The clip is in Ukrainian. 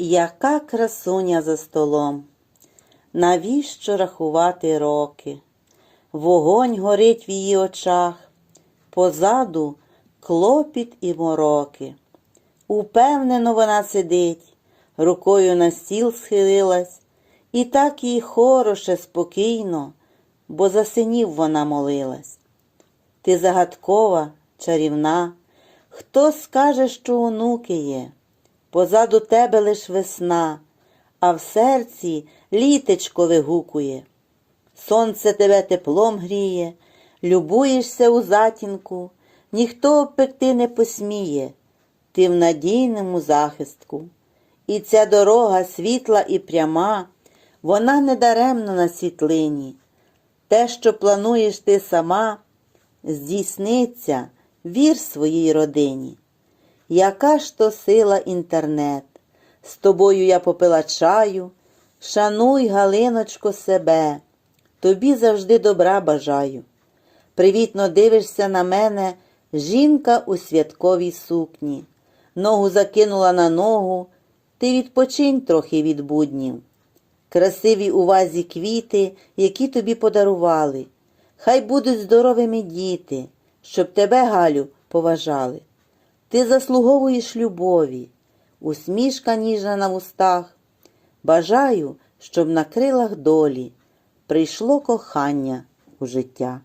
Яка красуня за столом. Навіщо рахувати роки? Вогонь горить в її очах, позаду клопіт і мороки. Упевнено вона сидить, рукою на стіл схилилась, і так їй хороше, спокійно, бо за синів вона молилась. Ти загадкова, чарівна, хто скаже, що онуки є? Позаду тебе лиш весна, а в серці літечко вигукує. Сонце тебе теплом гріє, любуєшся у затінку, ніхто обпекти не посміє, ти в надійному захистку. І ця дорога світла і пряма, вона недаремно на світлині. Те, що плануєш ти сама, здійсниться, вір своїй родині. Яка ж то сила інтернет? З тобою я попила чаю, шануй, Галиночко, себе, тобі завжди добра бажаю. Привітно дивишся на мене, жінка у святковій сукні. Ногу закинула на ногу, ти відпочинь трохи від буднів. Красиві у вазі квіти, які тобі подарували. Хай будуть здоровими діти, щоб тебе, Галю, поважали. Ти заслуговуєш любові, усмішка ніжна на вустах. Бажаю, щоб на крилах долі прийшло кохання у життя.